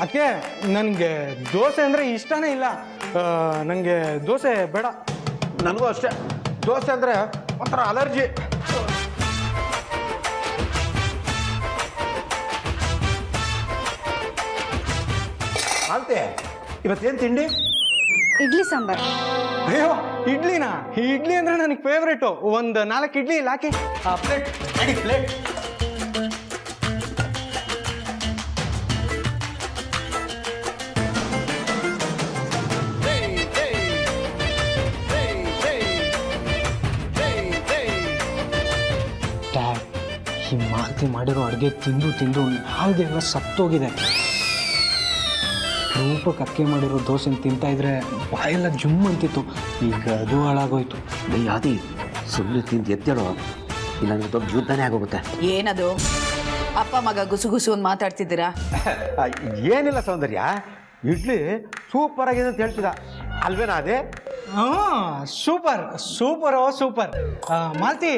ಅದಕ್ಕೆ ನನಗೆ ದೋಸೆ ಅಂದರೆ ಇಷ್ಟನೇ ಇಲ್ಲ. ನನಗೆ ದೋಸೆ ಬೇಡ. ನನಗೂ ಅಷ್ಟೇ. ದೋಸೆ ಅಂದರೆ ಒಂಥರ ಅಲರ್ಜಿ. ಮಾಲ್ತೆ ಇವತ್ತೇನು ತಿಂಡಿ? ಇಡ್ಲಿ ಸಾಂಬಾರ್. ಅಯ್ಯೋ ಇಡ್ಲಿನಾ? ಈ ಇಡ್ಲಿ ಅಂದರೆ ನನಗೆ ಫೇವ್ರೇಟು ಒಂದು ನಾಲ್ಕು ಇಡ್ಲಿ ಇಲ್ಲ ಹಾಕಿ. ಪ್ಲೇಟ್ ಪ್ಲೇಟ್ ಈ ಮಾಲತಿ ಮಾಡಿರೋ ಅಡುಗೆ ತಿಂದು ತಿಂದು ನಾಲ್ಗೆಲ್ಲ ಸತ್ತೋಗಿದೆ. ರೂಪಕ್ಕೆ ಕಕ್ಕೆ ಮಾಡಿರೋ ದೋಸೆ ತಿಂತಾ ಇದ್ರೆ ಬಾಯೆಲ್ಲ ಜುಮ್ ಅಂತಿತ್ತು. ಈಗ ಅದು ಹಾಳಾಗೋಯ್ತು. ಯಾದಿ ಸುಮ್ಮನೆ ತಿಂದು ಎತ್ತೇಳೋ ಇಲ್ಲಾಂದ್ರೆ ನನಗೆ ದೊಡ್ಡ ಯುದ್ಧನೇ ಆಗೋಗುತ್ತೆ. ಏನದು? ಅಪ್ಪ ಮಗ ಗುಸು ಗುಸು ಅಂತ ಮಾತಾಡ್ತಿದ್ದೀರಾ? ಏನಿಲ್ಲ ಸೌಂದರ್ಯ. ಇಡ್ಲಿ ಸೂಪರ್ ಆಗಿದೆ ಅಂತ ಹೇಳ್ತಿದ್ದ ಅಲ್ವೇನಾ ಅದೇ ಹಾಂ ಸೂಪರ್ ಸೂಪರ್ ಓ ಸೂಪರ್. ಆ, ಮಾಲ್ತಿ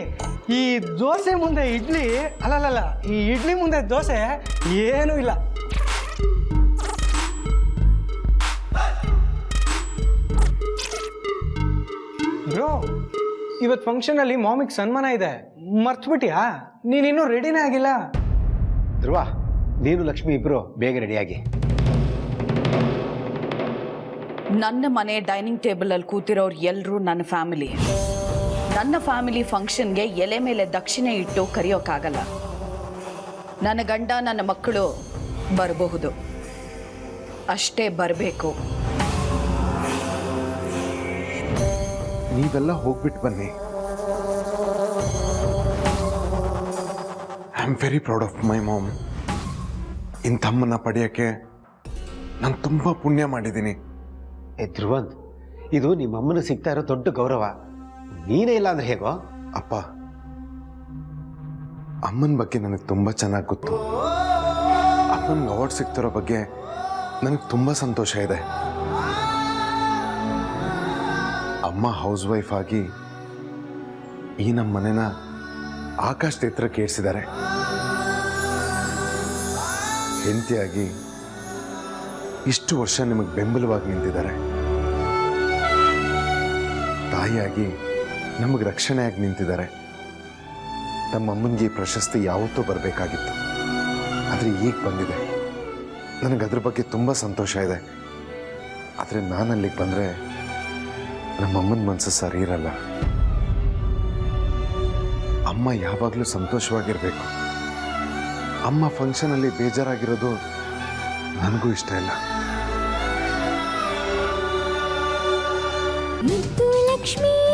ಈ ದೋಸೆ ಮುಂದೆ ಇಡ್ಲಿ ಅಲ್ಲಲ್ಲ ಈ ಇಡ್ಲಿ ಮುಂದೆ ದೋಸೆ ಏನೂ ಇಲ್ಲ. ಬ್ರೋ ಇವತ್ತು ಫಂಕ್ಷನಲ್ಲಿ ಮಾಮಿಗೆ ಸನ್ಮಾನ ಇದೆ. ಮರ್ತ್ಬಿಟ್ಯಾ? ನೀನಿನ್ನೂ ರೆಡಿನೇ ಆಗಿಲ್ಲ. ಧ್ರುವ ನೀನು ಲಕ್ಷ್ಮಿ ಇಬ್ರು ಬೇಗ ರೆಡಿಯಾಗಿ ನನ್ನ ಮನೆ ಡೈನಿಂಗ್ ಟೇಬಲಲ್ಲಿ ಕೂತಿರೋರು ಎಲ್ಲರೂ ನನ್ನ ಫ್ಯಾಮಿಲಿ. ನನ್ನ ಫ್ಯಾಮಿಲಿ ಫಂಕ್ಷನ್ಗೆ ಎಲೆ ಮೇಲೆ ದಕ್ಷಿಣೆ ಇಟ್ಟು ಕರೆಯೋಕ್ಕಾಗಲ್ಲ ನನ್ನ ಗಂಡ ನನ್ನ ಮಕ್ಕಳು ಬರಬಹುದು. ಅಷ್ಟೇ ಬರಬೇಕು. ನೀವೆಲ್ಲ ಹೋಗ್ಬಿಟ್ಟು ಬನ್ನಿ. I am very proud of my mom ಇಂಥಮ್ಮನ್ನ ಪಡೆಯೋಕ್ಕೆ ನಾನು ತುಂಬ ಪುಣ್ಯ ಮಾಡಿದ್ದೀನಿ. ಏ ಧ್ರುವಂತ್ ಇದು ನಿಮ್ಮಮ್ಮನ ಸಿಗ್ತಾ ಇರೋ ದೊಡ್ಡ ಗೌರವ. ನೀನೇ ಇಲ್ಲ ಅಂದ್ರೆ ಹೇಗೋ? ಅಪ್ಪ, ಅಮ್ಮನ ಬಗ್ಗೆ ನನಗೆ ತುಂಬ ಚೆನ್ನಾಗಿ ಗೊತ್ತು. ಅಮ್ಮನಿಗೆ ಅವಾರ್ಡ್ ಸಿಗ್ತಿರೋ ಬಗ್ಗೆ ನನಗೆ ತುಂಬ ಸಂತೋಷ ಇದೆ. ಅಮ್ಮ ಹೌಸ್ ವೈಫ್ ಆಗಿ ಈ ನಮ್ಮ ಮನೆನ ಆಕಾಶ ಎತ್ತರ ಕೇಳಿಸಿದ್ದಾರೆ ಹೆಂಡತಿಯಾಗಿ ಇಷ್ಟು ವರ್ಷ ನಿಮಗೆ ಬೆಂಬಲವಾಗಿ ನಿಂತಿದ್ದಾರೆ. ತಾಯಿಯಾಗಿ ನಮಗೆ ರಕ್ಷಣೆಯಾಗಿ ನಿಂತಿದ್ದಾರೆ. ನಮ್ಮಮ್ಮನಿಗೆ ಈ ಪ್ರಶಸ್ತಿ ಯಾವತ್ತೂ ಬರಬೇಕಾಗಿತ್ತು. ಆದರೆ ಈಗ ಬಂದಿದೆ. ನನಗೆ ಅದ್ರ ಬಗ್ಗೆ ತುಂಬ ಸಂತೋಷ ಇದೆ. ಆದರೆ ನಾನು ಅಲ್ಲಿಗೆ ಬಂದರೆ ನಮ್ಮಮ್ಮನ ಮನಸ್ಸು ಸರಿ ಇರಲ್ಲ. ಅಮ್ಮ ಯಾವಾಗಲೂ ಸಂತೋಷವಾಗಿರಬೇಕು. ಅಮ್ಮ ಫಂಕ್ಷನಲ್ಲಿ ಬೇಜಾರಾಗಿರೋದು ನನಗೂ ಇಷ್ಟ ಇಲ್ಲ. ಲಕ್ಷ್ಮೀ